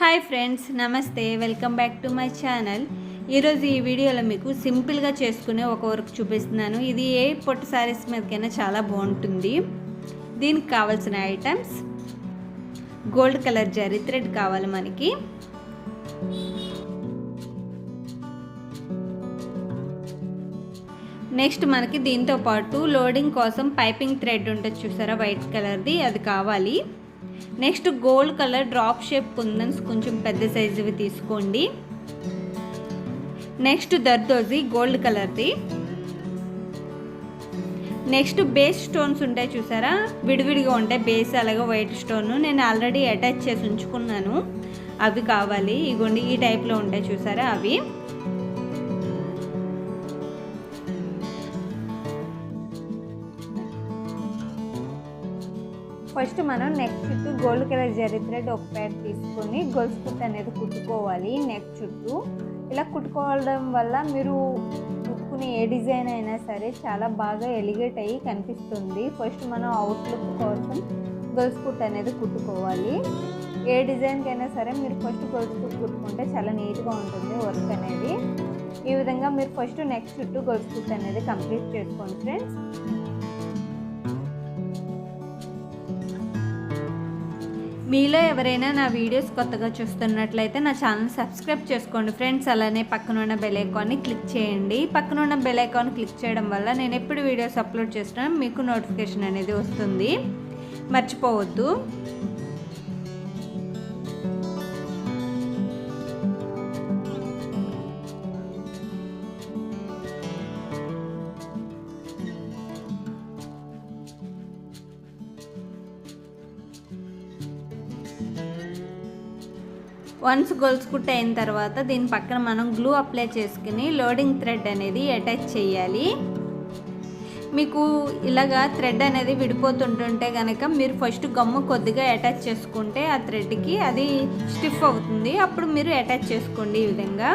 Hi friends namaste welcome back to my channel ఈరోజు ఈ వీడియోలో మీకు సింపుల్గా చేసుకునే ఒక వర్క్ చూపిస్తున్నాను. ఇది ఏ పొట్టు శారీస్ మీదకైనా చాలా బాగుంటుంది. దీనికి కావాల్సిన items gold colour zari thread కావాలి మనకి. నెక్స్ట్ మనకి దీంతో పాటు లోడింగ్ కోసం పైపింగ్ థ్రెడ్ ఉంటుంది చూసారా? వైట్ కలర్ది అది కావాలి. Next gold colour drop shape kundans కొంచెం పెద్ద సైజువి తీసుకోండి. నెక్స్ట్ దర్దోజి గోల్డ్ కలర్ది. నెక్స్ట్ బేస్ స్టోన్స్ ఉంటాయి చూసారా? విడివిడిగా ఉంటాయి. బేస్ అలాగే వైట్ స్టోన్. నేను ఆల్రెడీ అటాచ్ చేసి ఉంచుకున్నాను. అవి కావాలి. ఇగోండి ఈ టైప్లో ఉంటాయి చూసారా అవి. ఫస్ట్ మనం neck gold colour zari thread ఒక పేరు తీసుకొని గోల్స్ కుట్ అనేది కుట్టుకోవాలి నెక్ చుట్టూ. ఇలా కుట్టుకోవడం వల్ల మీరు కుట్టుకునే ఏ డిజైన్ అయినా సరే చాలా బాగా ఎలిగేట్ అయ్యి కనిపిస్తుంది. ఫస్ట్ మనం అవుట్లుక్ కోసం గొలుసు కుట్ అనేది కుట్టుకోవాలి. ఏ డిజైన్కైనా సరే మీరు ఫస్ట్ గొలుసు కుట్ కుట్టుకుంటే చాలా నీట్గా ఉంటుంది వర్క్ అనేది. ఈ విధంగా మీరు ఫస్ట్ నెక్స్ట్ చుట్టూ గొలుసు కుట్ అనేది కంప్లీట్ చేసుకోండి ఫ్రెండ్స్. మీలో ఎవరైనా నా వీడియోస్ కొత్తగా చూస్తున్నట్లయితే నా ఛానల్ సబ్స్క్రైబ్ చేసుకోండి. ఫ్రెండ్స్ అలానే పక్కన ఉన్న బెల్ ఐకాన్ని క్లిక్ చేయండి. పక్కన ఉన్న బెల్ ఐకాన్ క్లిక్ చేయడం వల్ల నేను ఎప్పుడు వీడియోస్ అప్లోడ్ చేసినా మీకు నోటిఫికేషన్ అనేది వస్తుంది. మర్చిపోవద్దు. వన్స్ గొలుసు కుట్ట అయిన తర్వాత దీని పక్కన మనం గ్లూ అప్లై చేసుకుని లోడింగ్ థ్రెడ్ అనేది అటాచ్ చేయాలి. మీకు ఇలాగా థ్రెడ్ అనేది విడిపోతుంటుంటే కనుక మీరు ఫస్ట్ గమ్ము కొద్దిగా అటాచ్ చేసుకుంటే ఆ థ్రెడ్కి అది స్టిఫ్ అవుతుంది. అప్పుడు మీరు అటాచ్ చేసుకోండి ఈ విధంగా.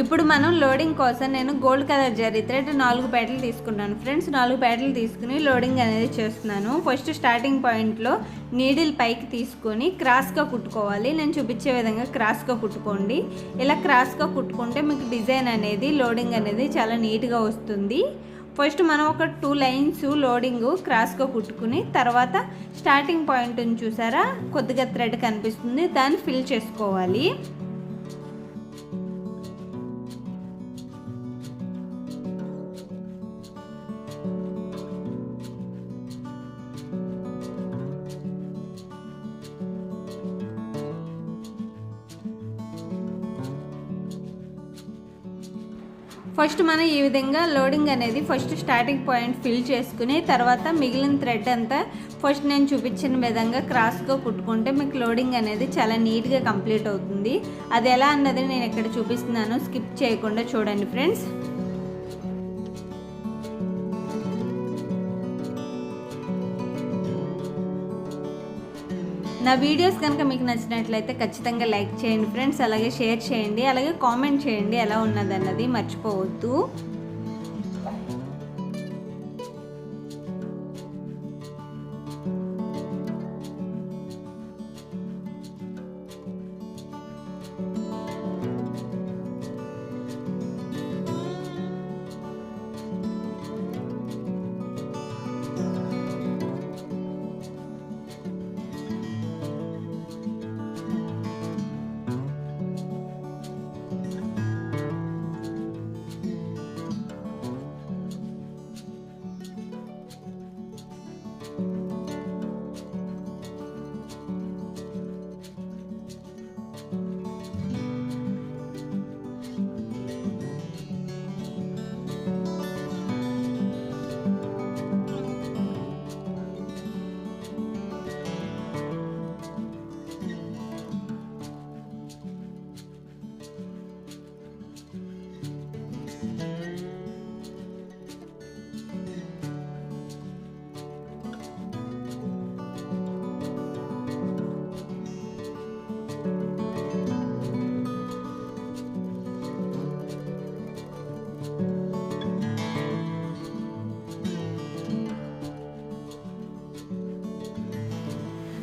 ఇప్పుడు మనం లోడింగ్ కోసం నేను గోల్డ్ కలర్ జరీ థ్రెడ్ నాలుగు పేటలు తీసుకున్నాను. ఫ్రెండ్స్ నాలుగు పేటలు తీసుకుని లోడింగ్ అనేది చేస్తున్నాను. ఫస్ట్ స్టార్టింగ్ పాయింట్లో నీడిల్ పైకి తీసుకొని క్రాస్గా కుట్టుకోవాలి. నేను చూపించే విధంగా క్రాస్గా కుట్టుకోండి. ఇలా క్రాస్గా కుట్టుకుంటే మీకు డిజైన్ అనేది లోడింగ్ అనేది చాలా నీట్గా వస్తుంది. ఫస్ట్ మనం ఒక టూ లైన్స్ లోడింగ్ క్రాస్గా కుట్టుకుని తర్వాత స్టార్టింగ్ పాయింట్ని చూసారా? కొద్దిగా థ్రెడ్ కనిపిస్తుంది. దాన్ని ఫిల్ చేసుకోవాలి. ఫస్ట్ మనం ఈ విధంగా లోడింగ్ అనేది ఫస్ట్ స్టార్టింగ్ పాయింట్ ఫిల్ చేసుకుని తర్వాత మిగిలిన థ్రెడ్ అంతా ఫస్ట్ నేను చూపించిన విధంగా క్రాస్గా కుట్టుకుంటే మీకు లోడింగ్ అనేది చాలా నీట్గా కంప్లీట్ అవుతుంది. అది ఎలా అన్నది నేను ఇక్కడ చూపిస్తున్నాను. స్కిప్ చేయకుండా చూడండి ఫ్రెండ్స్. నా వీడియోస్ కనుక మీకు నచ్చినట్లయితే ఖచ్చితంగా లైక్ చేయండి ఫ్రెండ్స్ అలాగే షేర్ చేయండి అలాగే కామెంట్ చేయండి ఎలా ఉన్నదన్నది మర్చిపోవద్దు.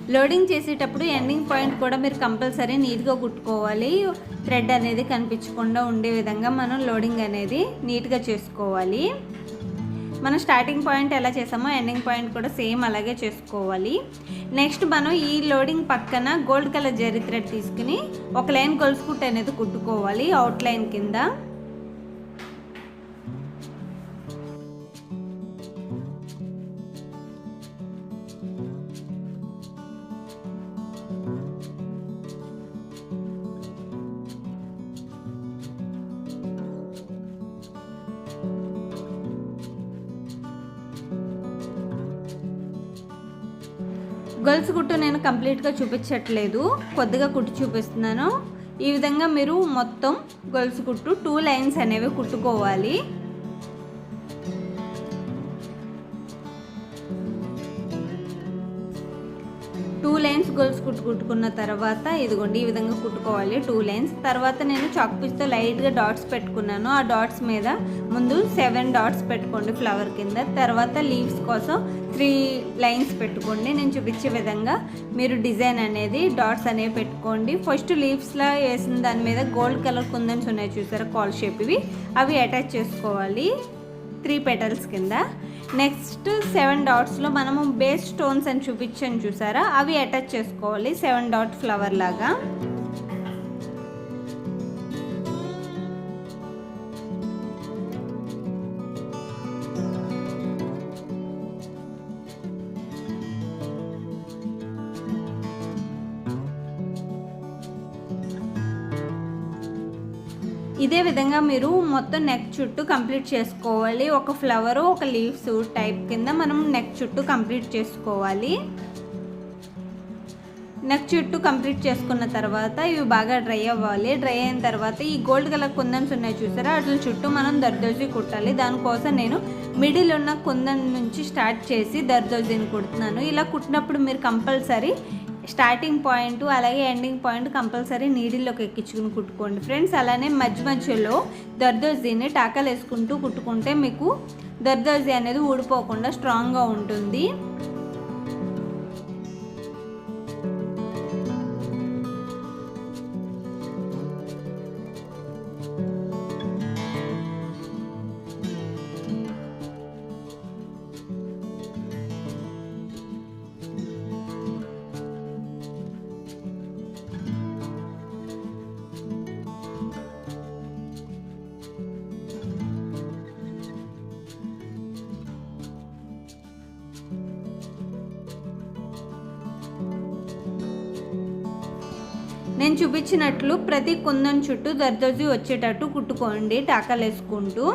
లోడింగ్ చేసేటప్పుడు ఎండింగ్ పాయింట్ కూడా మీరు కంపల్సరీ నీట్గా కుట్టుకోవాలి. థ్రెడ్ అనేది కనిపించకుండా ఉండే విధంగా మనం లోడింగ్ అనేది నీట్గా చేసుకోవాలి. మనం స్టార్టింగ్ పాయింట్ ఎలా చేసామో ఎండింగ్ పాయింట్ కూడా సేమ్ అలాగే చేసుకోవాలి. నెక్స్ట్ మనం ఈ లోడింగ్ పక్కన గోల్డ్ కలర్ జరీ థ్రెడ్ తీసుకుని ఒక లైన్ గొలుసు అనేది కుట్టుకోవాలి. అవుట్ లైన్ కింద. గర్ల్స్ కుట్టు నేను కంప్లీట్గా చూపించట్లేదు. కొద్దిగా కుట్టు చూపిస్తున్నాను. ఈ విధంగా మీరు మొత్తం గొలుసు కుట్టు టూ లైన్స్ అనేవి కుట్టుకోవాలి. గోల్స్ కుట్టు కుట్టుకున్న తర్వాత ఇదిగోండి ఈ విధంగా కుట్టుకోవాలి టూ లైన్స్ తర్వాత నేను చాక్ పీస్తో లైట్గా డాట్స్ పెట్టుకున్నాను. ఆ డాట్స్ మీద ముందు సెవెన్ డాట్స్ పెట్టుకోండి ఫ్లవర్ కింద. తర్వాత లీవ్స్ కోసం త్రీ లైన్స్ పెట్టుకోండి. నేను చూపించే విధంగా మీరు డిజైన్ అనేది డాట్స్ అనేవి పెట్టుకోండి. ఫస్ట్ లీవ్స్లా వేసిన దాని మీద గోల్డ్ కలర్ కుందన్స్ ఉన్నాయి చూసారా? కాల్ షేప్ ఇవి. అవి అటాచ్ చేసుకోవాలి. త్రీ పెటల్స్ కింద. నెక్స్ట్ సెవెన్ డాట్స్లో మనము బేస్ స్టోన్స్ అని చూపించాను చూసారా? అవి అటాచ్ చేసుకోవాలి సెవెన్ డాట్ ఫ్లవర్ లాగా. ఇదే విధంగా మీరు మొత్తం నెక్ చుట్టూ కంప్లీట్ చేసుకోవాలి. ఒక ఫ్లవరు ఒక లీవ్స్ టైప్ కింద మనం నెక్ చుట్టూ కంప్లీట్ చేసుకోవాలి. నెక్ చుట్టూ కంప్లీట్ చేసుకున్న తర్వాత ఇవి బాగా డ్రై అవ్వాలి. డ్రై అయిన తర్వాత ఈ గోల్డ్ కలర్ కుందన్స్ ఉన్నాయి చూసారా? వాటి చుట్టూ మనం దర్దోజీ కుట్టాలి. దానికోసం నేను మిడిల్ ఉన్న కుందన్ నుంచి స్టార్ట్ చేసి దర్దోజీని కుడుతున్నాను. ఇలా కుట్టినప్పుడు మీరు కంపల్సరీ స్టార్టింగ్ పాయింట్ అలాగే ఎండింగ్ పాయింట్ కంపల్సరీ నీడిల్లోకి ఎక్కించుకుని కుట్టుకోండి. ఫ్రెండ్స్ అలానే మధ్య మధ్యలో దర్దోజీని టాకలు వేసుకుంటూ కుట్టుకుంటే మీకు దర్దోజీ అనేది ఊడిపోకుండా స్ట్రాంగ్గా ఉంటుంది. నేను చూపించినట్లు ప్రతి కుందన్ చుట్టూ దర్దోజీ వచ్చేటట్టు కుట్టుకోండి టాకాలు వేసుకుంటూ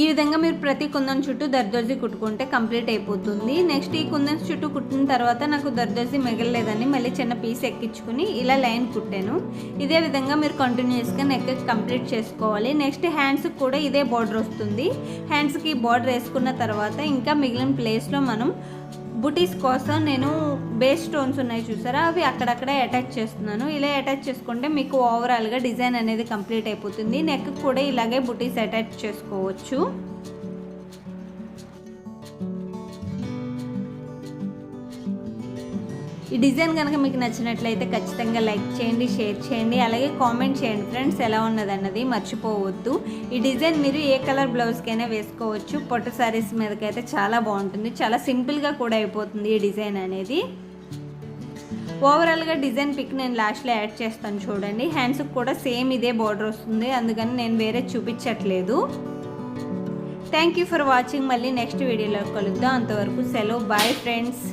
ఈ విధంగా మీరు ప్రతి కుందన్ చుట్టూ దర్దోజీ కుట్టుకుంటే కంప్లీట్ అయిపోతుంది. నెక్స్ట్ ఈ కుందన్స్ చుట్టూ కుట్టిన తర్వాత నాకు దర్దోజీ మిగలలేదని మళ్ళీ చిన్న పీస్ ఎక్కించుకుని ఇలా లైన్ కుట్టాను. ఇదే విధంగా మీరు కంటిన్యూస్గా నెక్ కంప్లీట్ చేసుకోవాలి. నెక్స్ట్ హ్యాండ్స్కి కూడా ఇదే బార్డర్ వస్తుంది. హ్యాండ్స్కి బార్డర్ వేసుకున్న తర్వాత ఇంకా మిగిలిన ప్లేస్లో మనం బుటీస్ కోసం నేను బేస్ స్టోన్స్ ఉన్నాయి చూసారా? అవి అక్కడక్కడే అటాచ్ చేస్తున్నాను. ఇలా అటాచ్ చేసుకుంటే మీకు ఓవరాల్గా డిజైన్ అనేది కంప్లీట్ అయిపోతుంది. నెక్ కూడా ఇలాగే బుటీస్ అటాచ్ చేసుకోవచ్చు. డిజైన్ కనుక మీకు నచ్చినట్లయితే ఖచ్చితంగా లైక్ చేయండి షేర్ చేయండి అలాగే కామెంట్ చేయండి. ఫ్రెండ్స్ ఎలా ఉన్నది అన్నది మర్చిపోవద్దు. ఈ డిజైన్ మీరు ఏ కలర్ బ్లౌజ్కైనా వేసుకోవచ్చు. పొట్ట శారీస్ మీదకైతే చాలా బాగుంటుంది. చాలా సింపుల్గా కూడా అయిపోతుంది ఈ డిజైన్ అనేది. ఓవరాల్గా డిజైన్ పిక్ నేను లాస్ట్లో యాడ్ చేస్తాను చూడండి. హ్యాండ్స్కి కూడా సేమ్ ఇదే బార్డర్ వస్తుంది. అందుకని నేను వేరే చూపించట్లేదు. థ్యాంక్ యూ ఫర్ వాచింగ్ మళ్ళీ నెక్స్ట్ వీడియోలో కలుద్దాం. అంతవరకు సెలవు. Bye friends